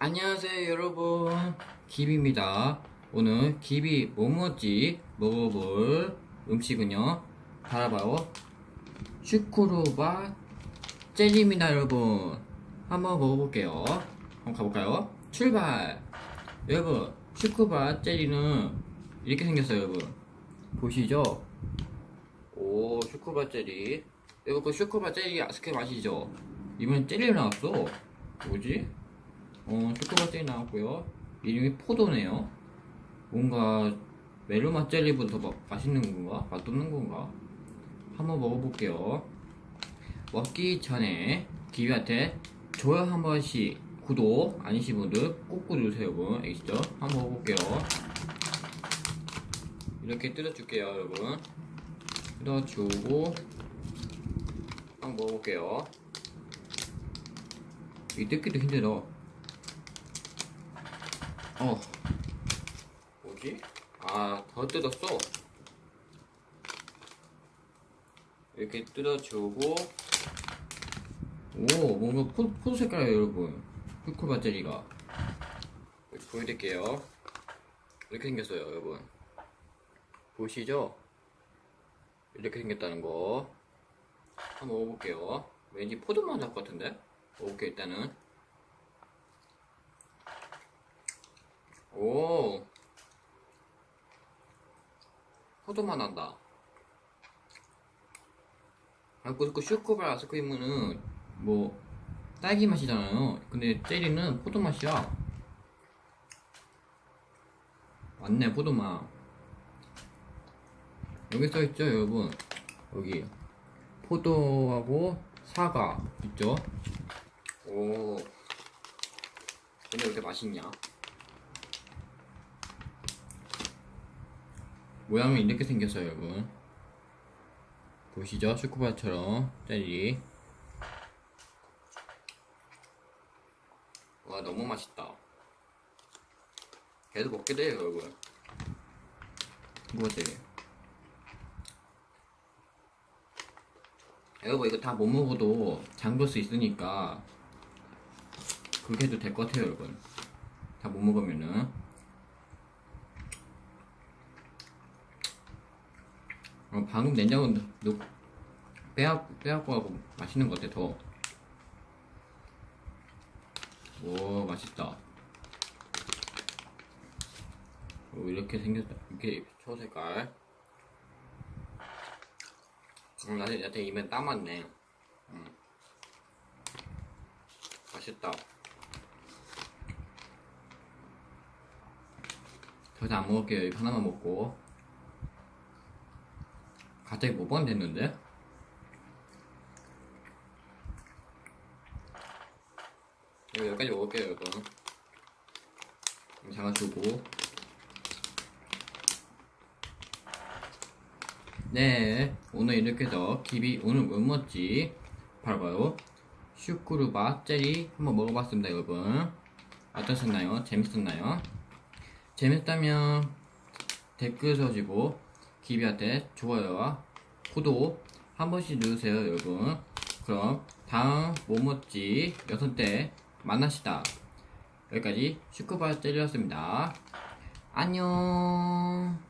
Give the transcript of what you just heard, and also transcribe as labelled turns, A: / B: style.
A: 안녕하세요 여러분. 기비입니다. 오늘 기비 뭐 먹지? 먹어볼 음식은요. 바라봐요. 슈크루바 젤리입니다 여러분. 한번 먹어볼게요. 한번 가볼까요? 출발! 여러분 슈크루바 젤리는 이렇게 생겼어요 여러분. 보시죠? 오 슈크루바 젤리. 여러분 그 슈크루바 젤리 아스크림 아시죠? 이번엔 젤리 나왔어. 뭐지 어, 초코바 젤리 나왔고요. 이름이 포도네요. 뭔가 메로맛 젤리보다 더 마- 맛있는 건가? 맛없는 건가? 한번 먹어볼게요. 먹기 전에 기비한테 좋아요 한 번씩 구독 아니신 분들 꾹꾹 누르세요 여러분 알겠죠? 한번 먹어볼게요. 이렇게 뜯어줄게요 여러분. 뜯어주고 한번 먹어볼게요. 이 뜯기도 힘들어. 어. 뭐지? 아, 더 뜯었어. 이렇게 뜯어주고. 오, 뭔가 포, 포도 색깔이에요, 여러분. 쿨쿨 배터리가. 보여드릴게요. 이렇게 생겼어요, 여러분. 보이시죠? 이렇게 생겼다는 거. 한번 먹어볼게요. 왠지 포도맛 날것 같은데? 먹어볼게요, 일단은. 오 포도맛 난다. 아, 그, 그 슈크바 아이스크림은 뭐 딸기 맛이잖아요. 근데 젤리는 포도 맛이야. 맞네 포도 맛. 여기 써있죠 여러분? 여기. 포도하고 사과 있죠? 오. 근데 왜 이렇게 맛있냐 모양은 이렇게 생겼어요 여러분. 보시죠? 슈크바처럼. 젤리. 와 너무 맛있다. 계속 먹게 돼요 여러분. 젤리 여러분 이거 다 못 먹어도 장볼 수 있으니까 그렇게 해도 될 것 같아요 여러분. 다 못 먹으면은 어, 방금 냉장고 넣, 빼야, 빼갖고 하고 맛있는 것 같아, 더. 오, 맛있다. 오, 이렇게 생겼다. 이렇게 초색깔. 음, 나한테, 나한테 입에 땀 왔네. 음. 맛있다. 더 이상 안 먹을게요. 이거 하나만 먹고. 갑자기 뭐번 됐는데? 여기까지 먹을게요, 여러분. 좀 잡아주고. 네, 오늘 이렇게 해서 기비 오늘 뭐 먹지? 바로 바로 슈크루바 젤리 한번 먹어봤습니다, 여러분. 어떠셨나요? 재밌었나요? 재밌다면 댓글 써주고 기비한테 좋아요와 구독 한 번씩 누르세요 여러분. 그럼 다음 뭐먹지 여섯 때 만나시다. 여기까지 슈크바 젤리였습니다. 안녕